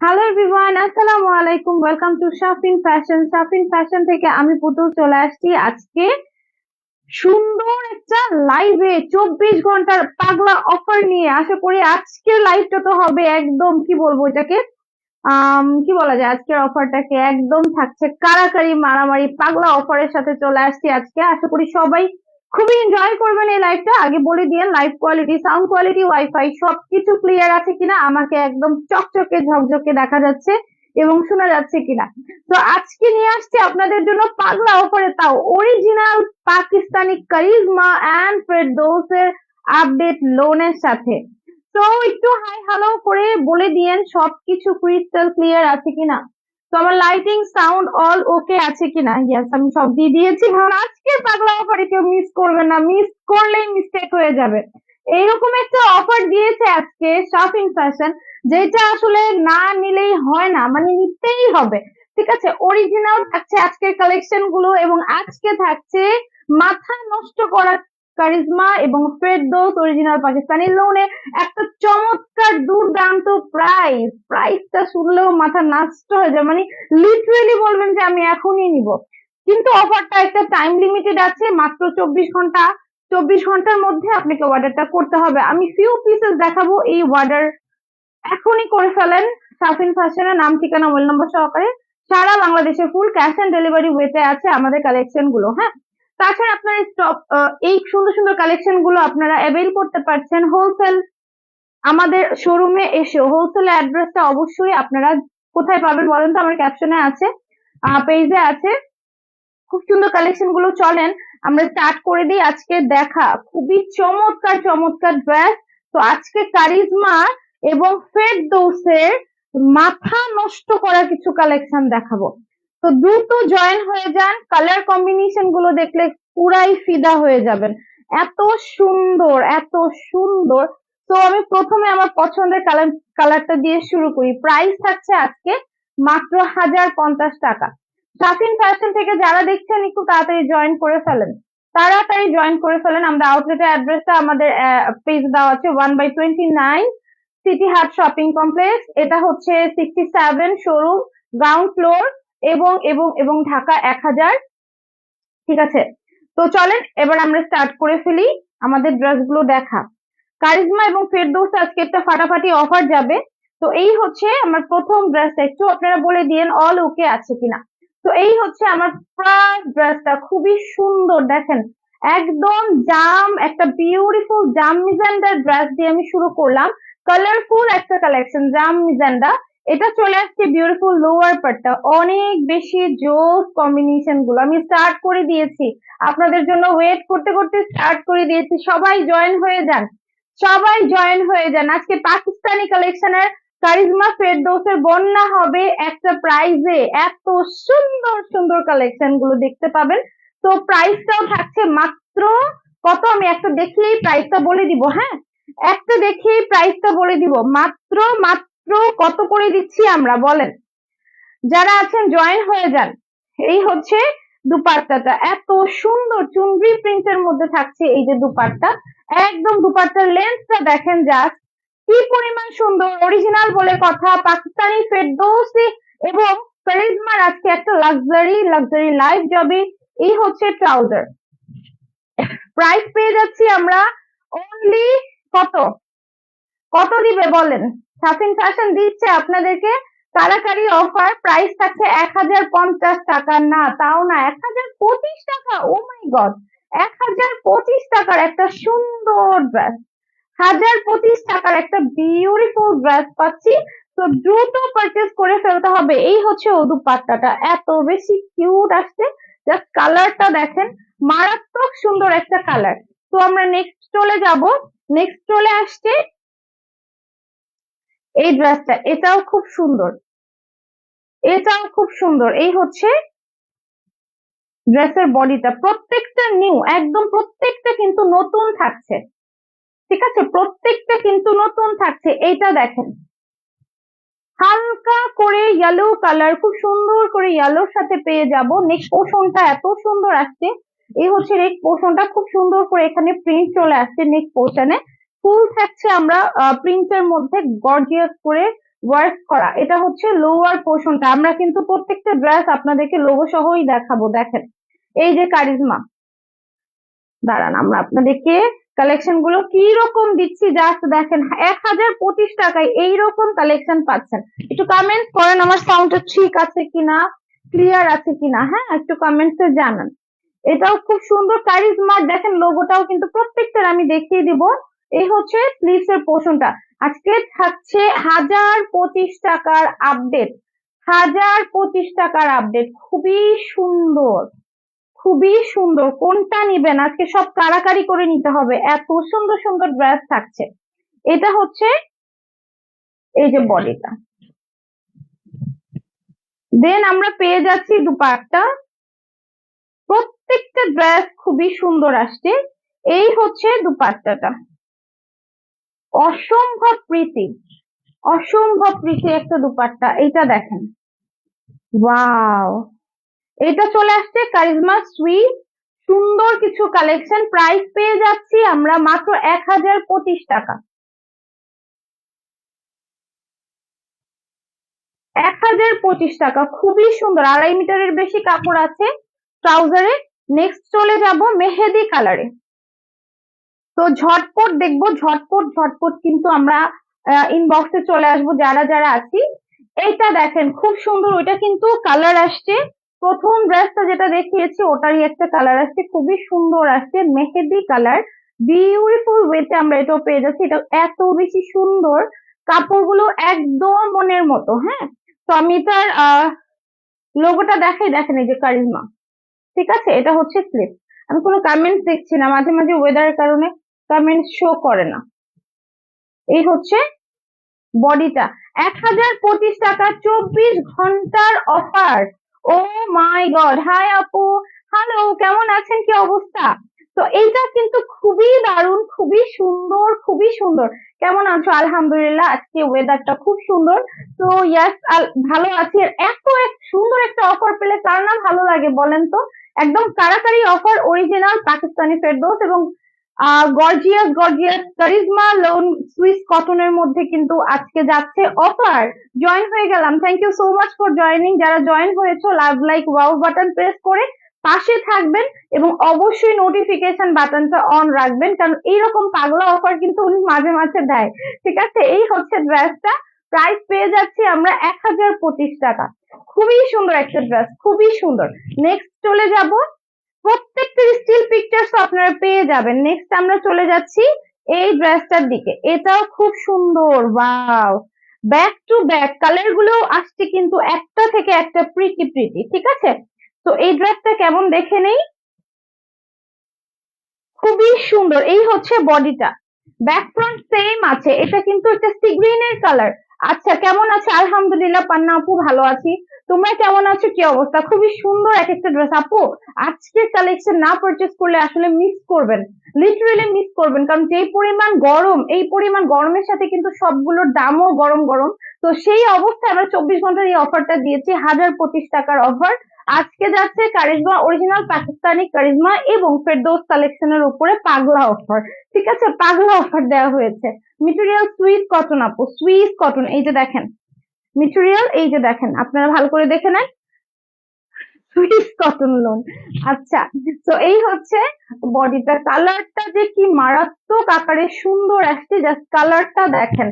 Hello everyone আসসালামু আলাইকুম welcome to Shafin fashion Shafin fashion থেকে আমি পুতুল চলে আসছি আজকে। সুন্দর একটা লাইভে চব্বিশ ঘণ্টার পাগলা অফার নিয়ে আশা করি আজকের লাইভটা তো হবে একদম, কি বলব এটাকে? কি বলা যায় আজকের অফারটাকে একদম থাকছে কারাকারি মারামারি পাগলা অফারের সাথে চলে আসছি আজকে। আশা করি সবাই খুবই এনজয় করবেন এই লাইভটা আগে বলে দিয়ে live quality sound quality wifi সবকিছু ক্লিয়ার আছে কিনা আমাকে একদম চকচকে, ঝকঝকে দেখা যাচ্ছে এবং শোনা যাচ্ছে কিনা। তো আজকে নিয়ে আসছি আপনাদের জন্য পাগলা অফারে তাও অরিজিনাল পাকিস্তানি কারিজমা অ্যান্ড ফেরদৌসের আপডেট লোনের সাথে। তো একটু হাই হ্যালো করে বলে দিয়েন সবকিছু ক্রিস্টাল ক্লিয়ার আছে কিনা। তো আমার লাইটিং সাউন্ড অল ওকে আছে কিনা? ইয়েস আমি সব দিয়ে দিয়েছি। কারণ আজকে পাগলা অফারে কেউ মিস করবে না। মিস করলেই মিস্টেক হয়ে যাবে। এইরকম একটা অফার দিয়েছে আজকে শপিং ফ্যাশন যেটা আসলে না নিলেই হয় না। মানে নিতেই হবে। ঠিক আছে? অরিজিনাল থাকছে আজকের কালেকশনগুলো এবং আজকে থাকছে মাথা নষ্ট করা কারিজমা এবং ফেরদৌস অরিজিনাল পাকিস্তানি লোনে একটা চমৎকার দুর্দান্ত প্রাইস প্রাইসটা শুনলেও মাথা নষ্ট হয়ে যায়। মানে লিটারেলি বলবেন যে আমি এখনই নিব। কিন্তু অফারটা একটা টাইম লিমিটেড আছে, মাত্র চব্বিশ ঘণ্টা। চব্বিশ ঘণ্টার মধ্যে আপনাকে অর্ডারটা করতে হবে। আমি ফিউ পিসেস দেখাবো এই অর্ডার এখনই করে ফেলেন। সাফিন ফ্যাশনের নাম ঠিকানা, মোবাইল নম্বর সহকারে। সারা বাংলাদেশে ফুল ক্যাশ অন ডেলিভারি ওয়েতে আছে আমাদের কালেকশনগুলো হ্যাঁ? তাছাড়া আপনার স্টক এই সুন্দর সুন্দর কালেকশনগুলো আপনারা অ্যাভেল করতে পারছেন হোলসেল আমাদের শোরুমে এসে হোলসেল অ্যাড্রেসটা অবশ্যই আপনারা কোথায় পাবেন বলেন তো? আমার ক্যাপশনে আছে পেজে আছে। খুব সুন্দর কালেকশনগুলো চলেন। আমরা স্টার্ট করে দিই আজকে দেখা। খুবই চমৎকার চমৎকার ড্রেস তো আজকে কারিজমা এবং ফেরদৌসের মাথা নষ্ট করা কিছু কালেকশন দেখাবো। তো দ্রুত জয়েন হয়ে যান। কালার কম্বিনেশনগুলো দেখলে পুরাই ফিদা হয়ে যাবেন। এত সুন্দর এত সুন্দর। তো আমি প্রথমে আমার পছন্দের কালার কালারটা দিয়ে শুরু করি। প্রাইস থাকছে আজকে মাত্র হাজার পঞ্চাশ টাকা। শাফিন ফ্যাশন থেকে যারা দেখছেন, একটু তাড়াতাড়ি জয়েন করে ফেলেন। তাড়াতাড়ি জয়েন করে ফেলেন। আমরা আউটলেটের অ্যাড্রেসটা আমাদের পেজ দেওয়া আছে। One by twenty nine city হাট শপিং কমপ্লেক্স এটা হচ্ছে sixty seven showroom ground floor এবং এবং এবং ঢাকা এক হাজার, ঠিক আছে? তো চলেন, এবার আমরা স্টার্ট করে ফেলি আমাদের ড্রেসগুলো দেখা। কারিজমা এবং ফেরদৌস আজকে একটা ফাটাফাটি অফার যাবে। তো এই হচ্ছে আমার প্রথম ড্রেসটা একটু আপনারা বলে দিয়েন অল ওকে আছে কিনা? তো এই হচ্ছে আমার ফার্স্ট ড্রেসটা খুবই সুন্দর, দেখেন। একদম জাম, একটা বিউটিফুল জাম মিজান্ডার ড্রেস দিয়ে আমি শুরু করলাম। কালারফুল একটা কালেকশন জাম মিজান্ডা। এটা চলে আসছে বিউটিফুল লোয়ার পার্টটা অনেক বেশি জোস কম্বিনেশনগুলো। আমি স্টার্ট করে দিয়েছি। আপনাদের জন্য ওয়েট করতে করতে স্টার্ট করে দিয়েছি। সবাই জয়েন হয়ে যান। সবাই জয়েন হয়ে যান। আজকে পাকিস্তানি কালেকশনের কারিজমা ফেরদৌসের বন্যা হবে একটা প্রাইজে এত সুন্দর সুন্দর কালেকশনগুলো দেখতে পাবেন। তো প্রাইসটাও থাকছে মাত্র কত? আমি একটা দেখলেই প্রাইসটা বলে দিব হ্যাঁ? একটা দেখেই প্রাইসটা বলে দিব। মাত্র মাত্র কত করে দিচ্ছি আমরা বলেন। যারা আছেন জয়েন হয়ে যান। এই হচ্ছে দুপাট্টাটা। এত সুন্দর চুনরি প্রিন্টের মধ্যে থাকছে এই যে দুপাট্টা। একদম দুপাট্টার লেন্সটা দেখেন জাস্ট কি পরিমাণ সুন্দর। অরিজিনাল বলে কথা, পাকিস্তানি ফেরদৌসি এবং কারিজমার আজকে একটা লাক্সারি লাক্সারি লাইফ যাবে এই হচ্ছে ট্রাউজার প্রাইস পেয়ে যাচ্ছি আমরা অনলি কত? কত দিবে বলেন? সাফিন ফ্যাশন দিচ্ছে আপনাদেরকে। কারাকারি অফার প্রাইস থাকছে এক হাজার পঞ্চাশ টাকা। না, তাও না, এক হাজার পঁচিশ টাকা। ও মাই গড এক হাজার পঁচিশ টাকার একটা সুন্দর ড্রেস হাজার পঁচিশ টাকার একটা বিউটিফুল ড্রেস পাচ্ছি। তো দ্রুত পারচেস করে ফেলতে হবে। এই হচ্ছে ও দুপাট্টাটা এত বেশি কিউট আসছে। জাস্ট কালারটা দেখেন। মারাত্মক সুন্দর একটা কালার তো আমরা নেক্সট চলে যাব। নেক্সট চলে আসছে এই ড্রেসটা এটাও খুব সুন্দর। এটাও খুব সুন্দর। এই হচ্ছে ড্রেসের বডিটা প্রত্যেকটা নিউ একদম প্রত্যেকটা কিন্তু নতুন থাকছে। ঠিক আছে? প্রত্যেকটা কিন্তু নতুন থাকছে। এইটা দেখেন। হালকা করে ইয়েলো কালার খুব সুন্দর করে ইয়েলোর সাথে পেয়ে যাব। নেক্সট পোর্শনটা এত সুন্দর আসছে। এই হচ্ছে নেক্সট পোর্শনটা খুব সুন্দর করে এখানে প্রিন্ট চলে আসছে নেক্সট পোর্শনে ফুল থাকছে আমরা প্রিন্টের মধ্যে গর্জিয়াস করে ওয়ার্ক করা। এটা হচ্ছে লোয়ার পোর্শনটা আমরা কিন্তু প্রত্যেকটা ড্রেস আপনাদেরকে লোগো সহই দেখাবো, দেখেন। এই যে কারিজমা দাঁড়ান, আমরা আপনাদেরকে কালেকশনগুলো কি রকম দিচ্ছি জাস্ট দেখেন। এক হাজার পঁচিশ টাকায় এইরকম কালেকশন পাচ্ছেন। একটু কমেন্ট করেন, আমার সাউন্ডটা ঠিক আছে কিনা ক্লিয়ার আছে কিনা। হ্যাঁ একটু কমেন্টসে জানান। এটাও খুব সুন্দর কারিজমার দেখেন লোগোটাও কিন্তু প্রত্যেকটার আমি দেখিয়ে দিব। এই হচ্ছে স্লিভস এর আজকে থাকছে হাজার পঁচিশ টাকার আপডেট হাজার পঁচিশ টাকার আপডেট খুবই সুন্দর। খুবই সুন্দর। কোনটা নিবেন? আজকে সব কারাকারি করে নিতে হবে। এত সুন্দর সুন্দর ড্রেস থাকছে। এটা হচ্ছে এই যে বডিটা দেন আমরা পেয়ে যাচ্ছি দুপাট্টা। প্রত্যেকটা ড্রেস খুবই সুন্দর আসছে। এই হচ্ছে দুপাট্টাটা। অসম্ভব প্রীতি। অসম্ভব প্রীতি একটা দুপাট্টা, এইটা দেখেন। ওয়াও! এটা চলে আসছে কারিজমা সুইট। সুন্দর কিছু কালেকশন, প্রাইস পেয়ে যাচ্ছি আমরা মাত্র এক হাজার পঁচিশ টাকা। এক হাজার পঁচিশ টাকা, খুবই সুন্দর। আড়াই মিটারের বেশি কাপড় আছে, ট্রাউজারে। নেক্সট চলে যাব মেহেদি কালারে। তো ঝটপট দেখব, ঝটপট ঝটপট কিন্তু আমরা ইনবক্সে চলে আসব যারা যারা আছি। এইটা দেখেন, খুব সুন্দর, ওইটা কিন্তু কালার আসছে। প্রথম ড্রেসটা যেটা দেখিয়েছি, ওটারই একটা কালার আসছে, খুবই সুন্দর আসছে, মেহেদি কালার বিউটিফুল ওয়েতে আমরা এটাও পেয়ে যাচ্ছি, এটা এত বেশি সুন্দর। কাপড়গুলো একদম মনের মতো হ্যাঁ? তো আমি এটার লোগোটা দেখাই, দেখেন এই যে কারিজমা ঠিক আছে? এটা হচ্ছে স্লিপ আমি কোনো কমেন্টস দেখছি না, মাঝে মাঝে ওয়েদারের কারণে কমেন্ট শো করে না। এই হচ্ছে বডিটা। এক হাজার পঁচিশ টাকা চব্বিশ ঘণ্টার offer oh my god, hi আপু হ্যালো কেমন আছেন? কি অবস্থা? তো এইটা কিন্তু খুবই দারুণ, খুবই সুন্দর খুবই সুন্দর। কেমন আছো? আলহামদুলিল্লাহ, আজকে ওয়েদারটা খুব সুন্দর। তো ইয়াস ভালো আছি। এত এক, সুন্দর একটা অফার পেলে কার না ভালো লাগে বলেন তো? একদম কারাকারি অফার অরিজিনাল পাকিস্তানি ফেরদৌস এবং gorgeous gorgeous charisma lawn Swiss কটনের মধ্যে কিন্তু আজকে যাচ্ছে অফার জয়েন হয়ে গেলাম। Thank you so much for joining যারা জয়েন হয়েছো love like wow button press করে পাশে থাকবেন এবং অবশ্যই নোটিফিকেশন বাটনটা অন রাখবেন। কারণ এইরকম পাগলা অফার কিন্তু উনি মাঝে মাঝে দেয়। ঠিক আছে? এই হচ্ছে ড্রেসটা প্রাইস পেয়ে যাচ্ছি আমরা এক হাজার পঁচিশ টাকা। খুবই সুন্দর একটা ড্রেস খুবই সুন্দর। নেক্সট চলে যাব। প্রত্যেকটা স্টিল পিকচার্স আপনারা পেয়ে যাবেন। নেক্সট আমরা চলে যাচ্ছি এই ড্রেসটার দিকে। এটাও খুব সুন্দর ওয়াও ব্যাক টু ব্যাক কালারগুলো আসছে কিন্তু একটা থেকে একটা প্রিটি প্রিটি ঠিক আছে? তো এই ড্রেসটা কেমন দেখে নেই? খুবই সুন্দর। এই হচ্ছে বডিটা ব্যাক ফ্রন্ট সেম আছে। এটা কিন্তু একটা সি গ্রিনের কালার আচ্ছা কেমন আছে? আলহামদুলিল্লাহ, পান্না আপু ভালো আছি। তোমরা কেমন আছো? কি অবস্থা? খুবই সুন্দর এক একটা ড্রেস আপু আজকে কালেকশন না পারচেস করলে আসলে মিস করবেন। লিটারেলি মিস করবেন। কারণ যে পরিমাণ গরম, এই পরিমাণ গরমের সাথে কিন্তু সবগুলোর দামও গরম গরম। তো সেই অবস্থায় আমরা চব্বিশ ঘণ্টার এই অফারটা দিয়েছি, হাজার পঁচিশ টাকার অফার আজকে যাচ্ছে কারিজমা অরিজিনাল পাকিস্তানি কারিজমা এবং ফেরদৌস কালেকশনের উপরে পাগলা অফার ঠিক আছে? পাগলা অফার দেওয়া হয়েছে। মেটেরিয়াল সুইস কটন আপু সুইস কটন এই যে দেখেন। মেটেরিয়াল এই যে দেখেন, আপনারা ভালো করে দেখে নেন। সুইস কটন লোন আচ্ছা তো এই হচ্ছে বডিটা কালারটা যে কি মারাত্মক আকারে সুন্দর আসছে জাস্ট কালারটা দেখেন।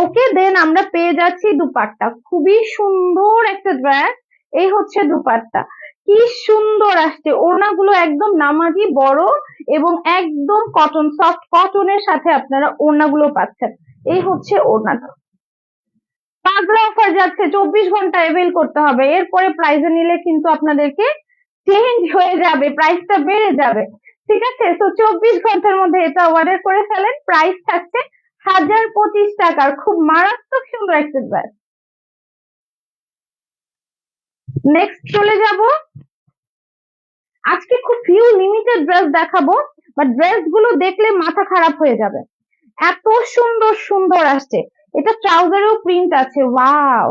ওকে দেন আমরা পেয়ে যাচ্ছি দুপাট্টা। খুবই সুন্দর একটা ড্রেস এই হচ্ছে দুপাট্টা। কি সুন্দর আসছে। ওড়নাগুলো একদম নামাজি, বড় এবং একদম কটন সফট কটনের সাথে আপনারা ওড়নাগুলো পাচ্ছেন। এই হচ্ছে ওড়নাটা। পাগলা অফার যাচ্ছে, চব্বিশ ঘণ্টা এভেল করতে হবে। এরপরে প্রাইজে নিলে কিন্তু আপনাদেরকে চেঞ্জ হয়ে যাবে প্রাইসটা বেড়ে যাবে। ঠিক আছে? তো চব্বিশ ঘণ্টার মধ্যে এটা অর্ডার করে ফেলেন। প্রাইস থাকছে হাজার পঁচিশ টাকার। খুব মারাত্মক সুন্দর একটা ড্রেস নেক্সট চলে যাব। আজকে খুব ফিউ লিমিটেড ড্রেস দেখাবো বাট ড্রেসগুলো দেখলে মাথা খারাপ হয়ে যাবে। এত সুন্দর সুন্দর আসছে। এটা ট্রাউজারেও প্রিন্ট আছে ওয়াও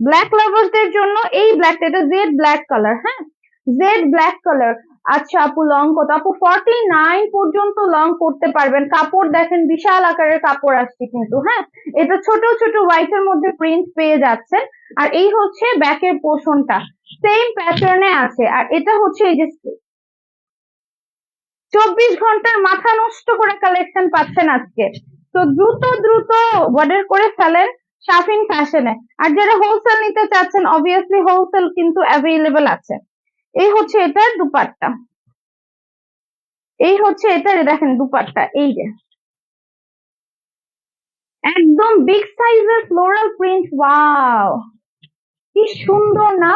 ব্ল্যাক লাভার্সদের জন্য এই ব্ল্যাকটা এটা জেড ব্ল্যাক কালার হ্যাঁ? জেড ব্ল্যাক কালার আচ্ছা আপু লং কত আপু ফর্টি নাইন পর্যন্ত লং করতে পারবেন। কাপড় দেখেন, বিশাল আকারের কাপড় আসছে কিন্তু হ্যাঁ? এটা ছোট ছোট হোয়াইট এর মধ্যে প্রিন্ট পেয়ে যাচ্ছেন। আর এই হচ্ছে ব্যাকের পোর্শনটা সেম প্যাটার্নে আছে। আর এটা হচ্ছে এই যে চব্বিশ ঘণ্টার মাথা নষ্ট করে কালেকশন পাচ্ছেন আজকে। তো দ্রুত দ্রুত অর্ডার করে ফেলেন শাফিন ফ্যাশনে আর যারা হোলসেল নিতে চাচ্ছেন অবভিয়াসলি হোলসেল কিন্তু অ্যাভেলেবেল আছে। এই হচ্ছে এটার দুপাট্টা। এই হচ্ছে এটার দেখেন দুপাট্টা, এই যে। একদম বিগ সাইজের ফ্লোরাল প্রিন্ট ওয়াও কি সুন্দর না?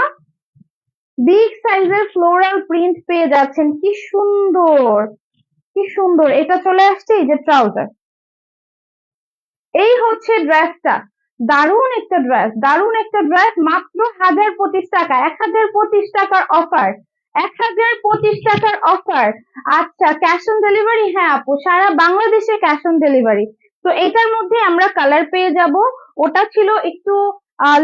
বিগ সাইজের ফ্লোরাল প্রিন্ট পেয়ে যাচ্ছেন, কি সুন্দর! কি সুন্দর! এটা চলে আসছে এই যে ট্রাউজার এই হচ্ছে ড্রেসটা দারুণ একটা ড্রেস দারুণ একটা ড্রেস মাত্র হাজার পঁচিশ টাকা, এক হাজার পঁচিশ টাকার অফার এক হাজার পঁচিশ টাকার অফার আচ্ছা ক্যাশ অন ডেলিভারি হ্যাঁ আপু, সারা বাংলাদেশে ক্যাশ অন ডেলিভারি তো এটার মধ্যে আমরা কালার পেয়ে যাব। ওটা ছিল একটু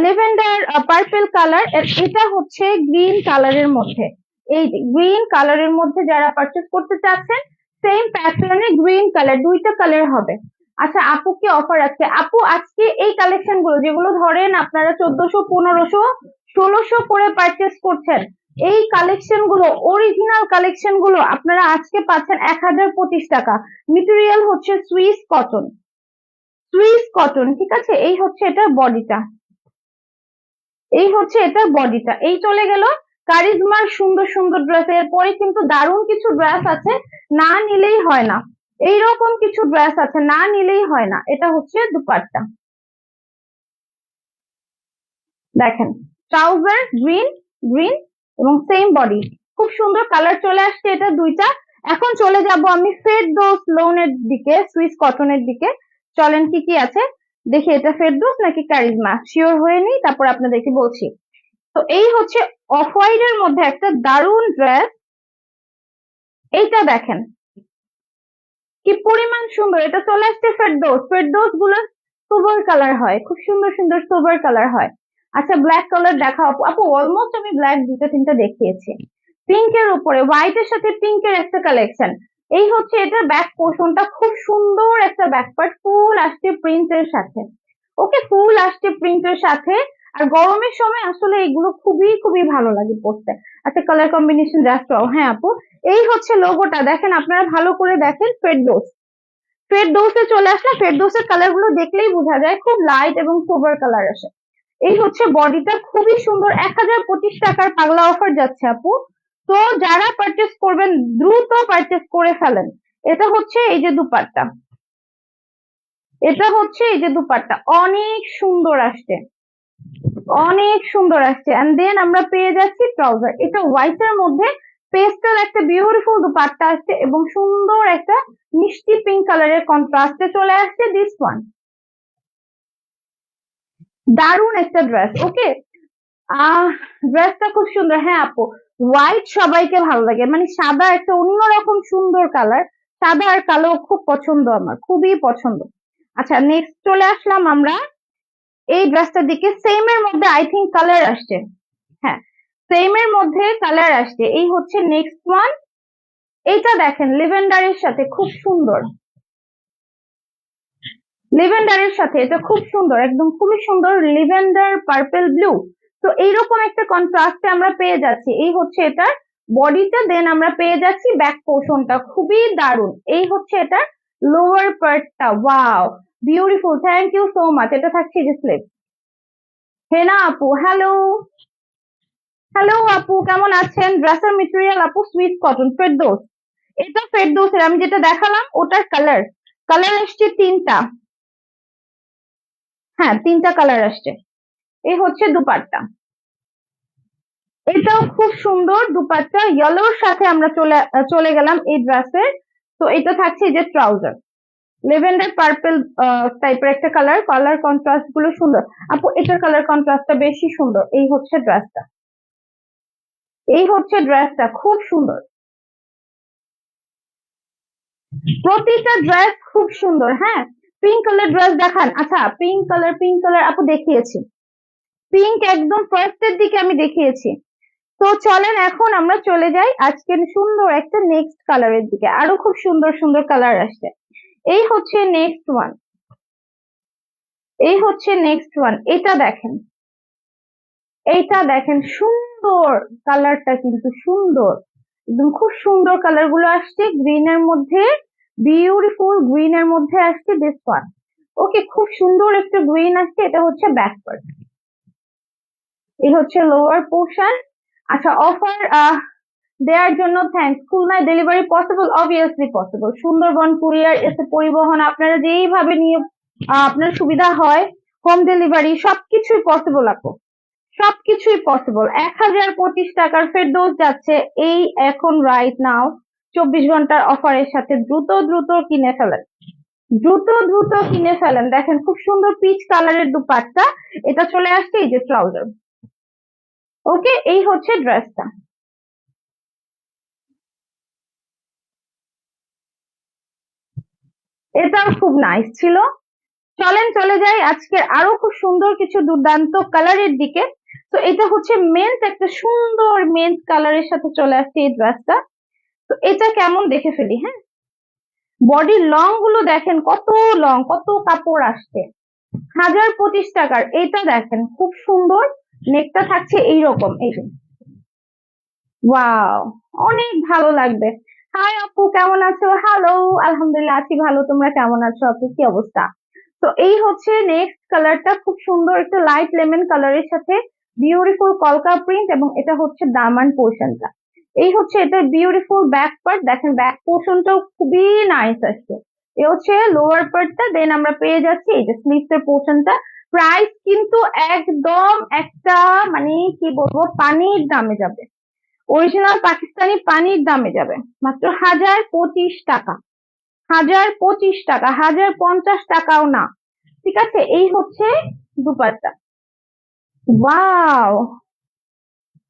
লেভেন্ডার পার্পেল কালার এটা হচ্ছে গ্রিন কালারের মধ্যে। এই গ্রিন কালারের মধ্যে যারা পারচেস করতে চাচ্ছেন সেম প্যাটার্নে গ্রিন কালার দুইটা কালার হবে। আচ্ছা আপু কি অফার আছে। আপু, আজকে এই কালেকশনগুলো, যেগুলো ধরেন আপনারা চোদ্দশো, পনেরোশো, ষোলোশো করে পারচেস করছেন, এই কালেকশনগুলো অরিজিনাল কালেকশনগুলো আপনারা আজকে পাচ্ছেন এক হাজার পঁচিশ টাকা। মেটেরিয়াল হচ্ছে সুইস কটন সুইস কটন ঠিক আছে? এই হচ্ছে এটার বডিটা এই হচ্ছে এটার বডিটা এই চলে গেল কারিজমার সুন্দর সুন্দর ড্রেস এরপরে কিন্তু দারুণ কিছু ড্রেস আছে, না নিলেই হয় না। এইরকম কিছু ড্রেস আছে, না নিলেই হয় না। এটা হচ্ছে দুপাট্টা। দেখেন ট্রাউজার গ্রিন গ্রিন এবং সেম বডি খুব সুন্দর কালার চলে আসছে এটা দুইটা। এখন চলে যাব আমি ফেরদোস লোনের দিকে সুইস কটনের দিকে। চলেন, কি কি আছে? দেখি এটা ফেরদোস নাকি কারিজমা শিওর হয়ে নি তারপর আপনাদেরকে বলছি। তো এই হচ্ছে অফ হোয়াইট এর মধ্যে একটা দারুণ ড্রেস এইটা দেখেন কি পরিমাণ সুন্দর, এটা চলে আসছে ফেরদোস ফেরদোসগুলো সোভার কালার হয়, খুব সুন্দর সুন্দর সোভার কালার হয়। আচ্ছা ব্ল্যাক কালার দেখা আপু অলমোস্ট আমি ব্ল্যাক দুটো তিনটা দেখিয়েছি। পিঙ্কের উপরে হোয়াইট এর সাথে পিঙ্কের একটা কালেকশন এই হচ্ছে এটার ব্যাক পোর্শনটা খুব সুন্দর একটা ব্যাক পার্ট ফুল আসছে প্রিন্টের সাথে। ওকে ফুল আসছে প্রিন্টের সাথে আর গরমের সময় আসলে এগুলো খুবই খুবই ভালো লাগে পড়তে আচ্ছা কালার কম্বিনেশন জাস্টও হ্যাঁ আপু, এই হচ্ছে লোগোটা দেখেন, আপনারা ভালো করে দেখেন ফেরদোস ফেরদোসে চলে আসলে ফেরদোসের কালারগুলো দেখলেই বোঝা যায় খুব লাইট এবং সোবার কালার আসে। এই হচ্ছে বডিটা, খুবই সুন্দর। এক হাজার পঁচিশ টাকার পাগলা অফার যাচ্ছে আপু। তো যারা পারচেস করবেন, দ্রুত পারচেস করে ফেলেন। এটা হচ্ছে এই যে দুপাট্টা। এটা হচ্ছে এই যে দুপাট্টা। অনেক সুন্দর আসছে। অনেক সুন্দর আসছে। এন্ড দেন আমরা পেয়ে যাচ্ছি ট্রাউজার এটা হোয়াইট এর মধ্যে পেস্টাল একটা বিউটিফুল দুপাট্টা আসছে এবং সুন্দর একটা মিষ্টি পিঙ্ক কালারের কন্ট্রাস্টে চলে আসছে দিস ওয়ান দারুণ একটা ড্রেস ওকে আহ ড্রেসটা খুব সুন্দর। হ্যাঁ আপু হোয়াইট সবাইকে ভালো লাগে। মানে সাদা একটা অন্যরকম সুন্দর কালার সাদা আর কালো খুব পছন্দ আমার, খুবই পছন্দ। আচ্ছা নেক্সট চলে আসলাম আমরা এই ড্রেসটার দিকে সেম এর মধ্যে আই থিঙ্ক কালার আসছে। হ্যাঁ সেম এর মধ্যে কালার আসছে। এই হচ্ছে নেক্সট ওয়ান এইটা দেখেন লিভেন্ডারের সাথে খুব সুন্দর। লিভেন্ডারের সাথে এটা খুব সুন্দর, একদম খুবই সুন্দর লিভেন্ডার পার্পেল ব্লু তো এইরকম একটা কন্ট্রাস্টে আমরা পেয়ে যাচ্ছি। এই হচ্ছে এটার বডিটা দেন আমরা পেয়ে যাচ্ছি ব্যাক পোর্শনটা খুবই দারুণ। এই হচ্ছে এটার লোয়ার পার্টটা wow beautiful thank you so much এটা থাকছে স্লিপ হেনা আপু হ্যালো হ্যালো আপু, কেমন আছেন? ড্রেসের মেটেরিয়াল আপু সুইট কটন ফেরদোস এটা ফেরদোসের আমি যেটা দেখালাম, ওটার কালার কালার আসছে তিনটা। হ্যাঁ তিনটা কালার আসছে। এই হচ্ছে দুপাট্টা। এটাও খুব সুন্দর দুপাট্টা। ইয়েলোর সাথে আমরা চলে চলে গেলাম এই ড্রেসের তো এটা থাকছে যে ট্রাউজার লেভেন্ডার, পার্পেল টাইপের একটা কালার কালার কন্ট্রাস্টগুলো সুন্দর। আপু, এটার কালার কন্ট্রাস্টটা বেশি সুন্দর। এই হচ্ছে ড্রেসটা এই হচ্ছে ড্রেসটা খুব সুন্দর। প্রতিটা ড্রেস খুব সুন্দর হ্যাঁ? পিঙ্ক কালার ড্রেস দেখান। আচ্ছা পিঙ্ক কালার পিঙ্ক কালার আপু, দেখিয়েছি। পিঙ্ক একদম ফার্স্টের দিকে আমি দেখিয়েছি। তো চলেন, এখন আমরা চলে যাই আজকের সুন্দর একটা নেক্সট কালারের দিকে। আরও খুব সুন্দর সুন্দর কালার আসছে। এই হচ্ছে নেক্সট ওয়ান এই হচ্ছে নেক্সট ওয়ান এটা দেখেন। এইটা দেখেন, সুন্দর কালারটা কিন্তু সুন্দর। একদম খুব সুন্দর কালারগুলো আসছে। গ্রিন এর মধ্যে বিউটিফুল গ্রিন এর মধ্যে আসছে দিস ওয়ান ওকে খুব সুন্দর একটা গ্রিন আসছে। এটা হচ্ছে ব্যাক এই হচ্ছে লোয়ার পোর্শন আচ্ছা অফার দেওয়ার জন্য থ্যাংকস খুলনায় delivery possible obviously possible Sundarban, courier, S A Paribahan, আপনারা যেইভাবে নিয়ে আপনার সুবিধা হয় হোম ডেলিভারি সবকিছুই পসিবল আপু। সবকিছুই পসিবল এক হাজার পঁচিশ টাকার ফেরদৌস যাচ্ছে এই এখন রাইট নাও চব্বিশ ঘণ্টার অফারের সাথে দ্রুত দ্রুত কিনে ফেলেন। দ্রুত দ্রুত কিনে ফেলেন। দেখেন খুব সুন্দর পিচ কালারের দুপাট্টা। এটা চলে আসছে এই যে ট্রাউজার ওকে এই হচ্ছে ড্রেসটা এটাও খুব নাইস ছিল। চলেন চলে যাই আজকের আরও খুব সুন্দর কিছু দুর্দান্ত কালারের দিকে। তো এটা হচ্ছে মেন্স একটা সুন্দর মেন্স কালারের সাথে চলে আসছে এই ড্রেসটা তো এটা কেমন দেখে ফেলি হ্যাঁ? বডির লংগুলো দেখেন, কত লং কত কাপড় আসছে। হাজার পঁচিশ টাকার, এটা দেখেন, খুব সুন্দর। নেকটা থাকছে এইরকম, এই অনেক ভালো লাগবে। হাই আপু, কেমন আছো? হ্যালো আলহামদুলিল্লাহ, আছি ভালো। তোমরা কেমন আছো? আপু, কি অবস্থা? তো এই হচ্ছে নেক্সট কালারটা খুব সুন্দর একটা লাইট লেমন কালারের সাথে বিউটিফুল কলকা প্রিন্ট এবং এটা হচ্ছে দামান পোর্শনটা এই হচ্ছে এটার বিউটিফুল ব্যাক পার্ট দেখেন ব্যাক পোর্শনটাও খুবই নাইস আসছে। এ হচ্ছে লোয়ার পার্টটা দেন আমরা পেয়ে যাচ্ছি এই যে স্লিভস এর পোর্শনটা প্রাইস কিন্তু একদম একটা মানে কি বলব, পানির দামে যাবে। অরিজিনাল পাকিস্তানি পানির দামে যাবে। মাত্র হাজার পঁচিশ টাকা। হাজার পঁচিশ টাকা, হাজার পঞ্চাশ টাকাও না। ঠিক আছে, এই হচ্ছে দুপাট্টা। ওয়াও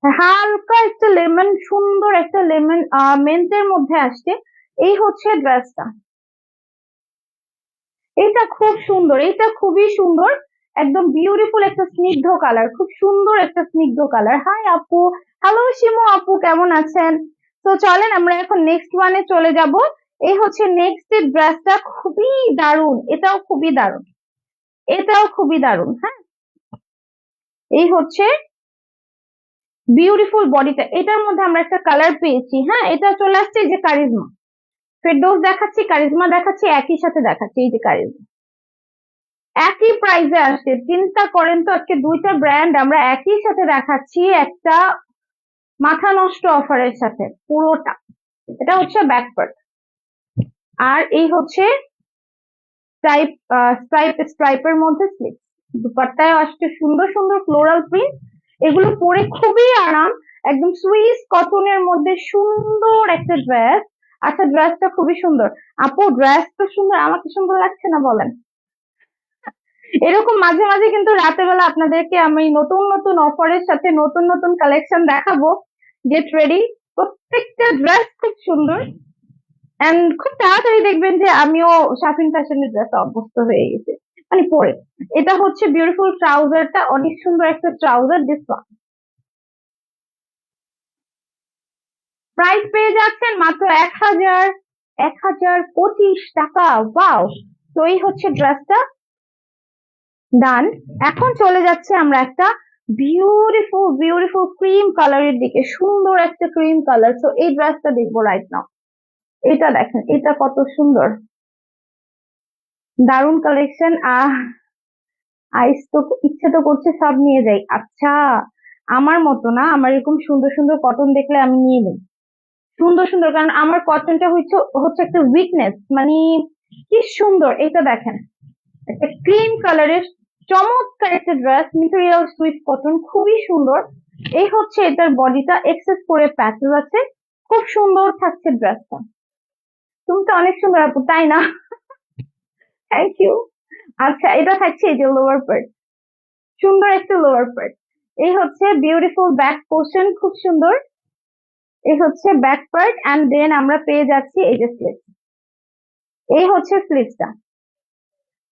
হালকা একটা লেমন, সুন্দর একটা লেমন মেন্টের মধ্যে আসছে। এই হচ্ছে ড্রেসটা এটা খুব সুন্দর এটা খুবই সুন্দর। একদম বিউটিফুল একটা স্নিগ্ধ কালার খুব সুন্দর একটা স্নিগ্ধ কালার হাই আপু। হ্যালো শিমু আপু, কেমন আছেন? তো চলেন, আমরা এখন নেক্সট ওয়ানে চলে যাব। এই হচ্ছে নেক্সট ড্রেসটা খুবই দারুণ, এটাও খুবই দারুণ, এটাও খুবই দারুণ হ্যাঁ? এই হচ্ছে বিউটিফুল বডিটা এটার মধ্যে আমরা একটা কালার পেয়েছি হ্যাঁ? এটা চলে আসছে যে কারিজমা ফেরদৌস দেখাচ্ছি কারিজমা দেখাচ্ছি, একই সাথে দেখাচ্ছি, এই যে কারিজমা একই প্রাইসে আসছে, চিন্তা করেন তো, আজকে দুইটা ব্র্যান্ড আমরা একই সাথে দেখাচ্ছি, একটা মাথা নষ্ট অফারের সাথে পুরোটা। এটা হচ্ছে ব্যাক পার্ট আর এই হচ্ছে স্ট্রাইপ স্ট্রাইপ স্ট্রাইপের মধ্যে স্লিপ দুপাট্টায় আসছে সুন্দর সুন্দর ফ্লোরাল প্রিন্ট এগুলো পরে খুবই আরাম, একদম সুইস কটনের মধ্যে সুন্দর একটা ড্রেস আচ্ছা ড্রেসটা খুবই সুন্দর। আপু ড্রেস তো সুন্দর, আমাকে সুন্দর লাগছে না, বলেন। এরকম মাঝে মাঝে কিন্তু রাতের বেলা আপনাদেরকে আমি নতুন নতুন অফারের সাথে নতুন নতুন কালেকশন দেখাবো। গেট রেডি প্রত্যেকটা ড্রেস খুব সুন্দর। এন্ড খুব তাড়াতাড়ি দেখবেন যে আমিও শাফিন ফ্যাশনের ড্রেস অভ্যস্ত হয়ে গেছে। মানে পরে। এটা হচ্ছে বিউটিফুল ট্রাউজারটা অনেক সুন্দর একটা ট্রাউজার দিস প্রাইস পেয়ে যাচ্ছেন মাত্র এক হাজার এক হাজার পঁচিশ টাকা। ওয়াও তো এই হচ্ছে ড্রেসটা ডান এখন চলে যাচ্ছে আমরা একটা বিউটিফুল বিউটিফুল ক্রিম কালারের দিকে, সুন্দর একটা ক্রিম কালার তো এই ড্রেসটা দেখব রাইট নাও এটা দেখেন, এটা কত সুন্দর। দারুণ কালেকশন আহ আইস তো ইচ্ছে তো করছে সব নিয়ে যাই। আচ্ছা আমার মতো না? আমার এরকম সুন্দর সুন্দর কটন দেখলে আমি নিয়ে নিই। সুন্দর সুন্দর, কারণ আমার কটনটা হচ্ছে হচ্ছে একটা উইকনেস মানে কি সুন্দর এটা দেখেন। একটা ক্রিম কালারের চমৎকার একটা ড্রেস মেটেরিয়াল সুইট কটন খুবই সুন্দর। এই হচ্ছে এটার বডিটা এক্সেস করে প্যাচেস আছে। খুব সুন্দর থাকছে ড্রেসটা তুমি তো অনেক সুন্দর আপু, তাই না? থ্যাংক ইউ আচ্ছা এটা থাকছে এই যে লোয়ার পার্ট সুন্দর একটা লোয়ার পার্ট এই হচ্ছে বিউটিফুল ব্যাক পোর্শন খুব সুন্দর। এই হচ্ছে ব্যাক পার্ট অ্যান্ড দেন আমরা পেয়ে যাচ্ছি এই যে স্লিপ এই হচ্ছে স্লিপটা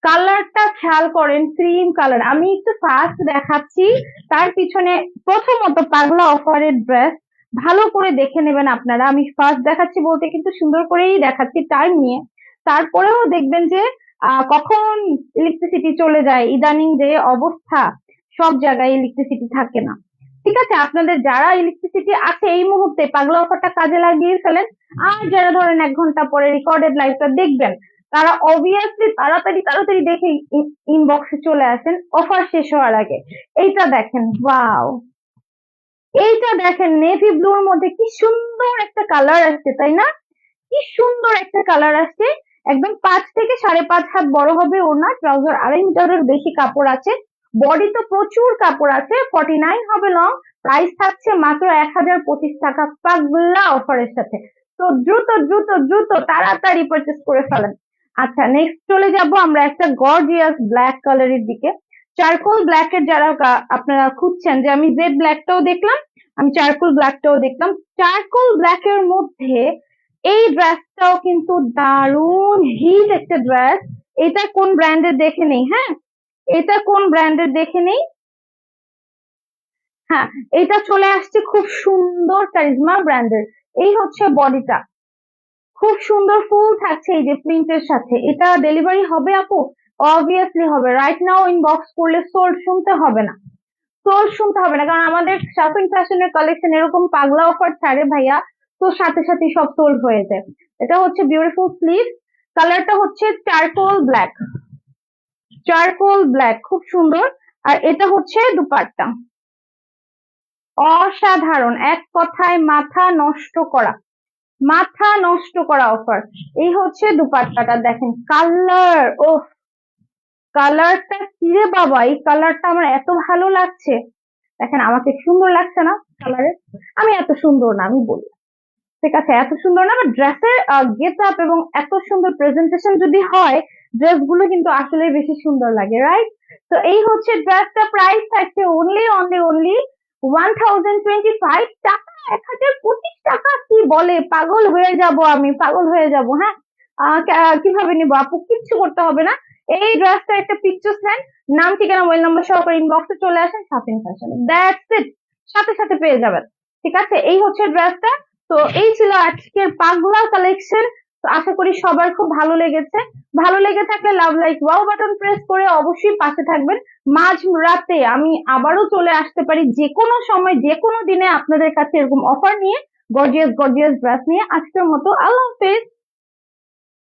কালারটা খেয়াল করেন ক্রিম কালার আমি একটু ফার্স্ট দেখাচ্ছি। তার পিছনে প্রথমত পাগলা অফারের ড্রেস ভালো করে দেখে নেবেন আপনারা। আমি ফার্স্ট দেখাচ্ছি বলতে কিন্তু সুন্দর করেই দেখাচ্ছি টাইম নিয়ে। তারপরেও দেখবেন যে কখন ইলেকট্রিসিটি চলে যায়। ইদানিং যে অবস্থা, সব জায়গায় ইলেকট্রিসিটি থাকে না। ঠিক আছে, আপনাদের যারা ইলেকট্রিসিটি আছে এই মুহূর্তে পাগলা অফারটা কাজে লাগিয়ে ফেলেন, আর যারা ধরেন এক ঘণ্টা পরে রেকর্ডেড লাইভটা দেখবেন তারা অবভিয়াসলি তাড়াতাড়ি তাড়াতাড়ি দেখে ইনবক্সে চলে আসেন। অফার শেষ হওয়ার আগে। এইটা দেখেন ওয়াও এইটা দেখেন নেভি ব্লুর মধ্যে কি সুন্দর একটা কালার আসছে, তাই না? কি সুন্দর একটা কালার আসছে। একদম পাঁচ থেকে সাড়ে পাঁচ হাত বড় হবে ওনার ট্রাউজার আড়াই মিটারের বেশি কাপড় আছে। বডি তো প্রচুর কাপড় আছে ফর্টি নাইন হবে লং প্রাইস থাকছে মাত্র এক হাজার পঁচিশ টাকা পাগলা অফারের সাথে। তো দ্রুত দ্রুত দ্রুত তাড়াতাড়ি পারচেস করে ফেলেন। আচ্ছা নেক্সট চলে যাব আমরা একটা গর্জিয়াস ব্ল্যাক কালারের দিকে। চারকোল ব্ল্যাক এর যারা আপনারা খুঁজছেন যে আমি জেড ব্ল্যাকটাও দেখলাম, আমি চারকোল ব্ল্যাকটাও দেখলাম। চারকোল ব্ল্যাক এর মধ্যে এই ড্রেসটাও কিন্তু দারুণ হিট একটা ড্রেস এটা কোন ব্র্যান্ডের দেখে নেই হ্যাঁ? এটা কোন ব্র্যান্ডের দেখে নেই? হ্যাঁ এটা চলে আসছে খুব সুন্দর কারিজমা ব্র্যান্ডের এই হচ্ছে বডিটা খুব সুন্দর ফুল থাকছে এই যে প্রিন্টের সাথে। এটা ডেলিভারি হবে আপু? অবভিয়াসলি হবে। রাইট নাও ইনবক্স করলে সোল্ড শুনতে হবে না। সোল্ড শুনতে হবে না। কারণ আমাদের শপিং ফ্যাশনের কালেকশন এরকম পাগলা অফার ছাড়ে ভাইয়া। তো সাথে সাথে সব সোল্ড হয়ে যায়। এটা হচ্ছে বিউটিফুল স্লিভ কালারটা হচ্ছে চারকোল ব্ল্যাক চারকোল ব্ল্যাক খুব সুন্দর। আর এটা হচ্ছে দুপাট্টা। অসাধারণ। এক কথায় মাথা নষ্ট করা। মাথা নষ্ট করা অফার এই হচ্ছে দুপাট্টাটা, দেখেন কালার ও কালারটা কিরে বাবা, এই কালারটা আমার এত ভালো লাগছে। দেখেন, আমাকে সুন্দর লাগছে না কালারে আমি এত সুন্দর না, আমি বলি। ঠিক আছে, এত সুন্দর না বাট ড্রেসের গেট আপ এবং এত সুন্দর প্রেজেন্টেশন যদি হয় ড্রেসগুলো কিন্তু আসলে বেশি সুন্দর লাগে রাইট তো এই হচ্ছে ড্রেসটা প্রাইস থাকছে only only only one thousand twenty five টাকা, এক হাজার পঁচিশ টাকা কি বলে? পাগল হয়ে যাব আমি, পাগল হয়ে যাব হ্যাঁ? কীভাবে নিবো আপু? কিচ্ছু করতে হবে না। এই ড্রেসটা একটা পিকচার নেন। নাম, ঠিকানা, মোবাইল নাম্বার সহকারে ইনবক্সে চলে আসেন শপিং ফ্যাশন দ্যাটস ইট সাথে সাথে পেয়ে যাবেন। ঠিক আছে? এই হচ্ছে ড্রেসটা। তো এই ছিল আজকের পাগলা কালেকশন তো আশা করি সবার খুব ভালো লেগেছে। ভালো লেগে থাকলে love like wow button press করে অবশ্যই পাশে থাকবেন। মাঝ রাতে আমি আবারও চলে আসতে পারি যে কোনো সময় যে কোনো দিনে আপনাদের কাছে এরকম অফার নিয়ে গর্জিয়াস গর্জিয়াস ড্রেস নিয়ে আজকের মতো আল্লাহ হাফেজ।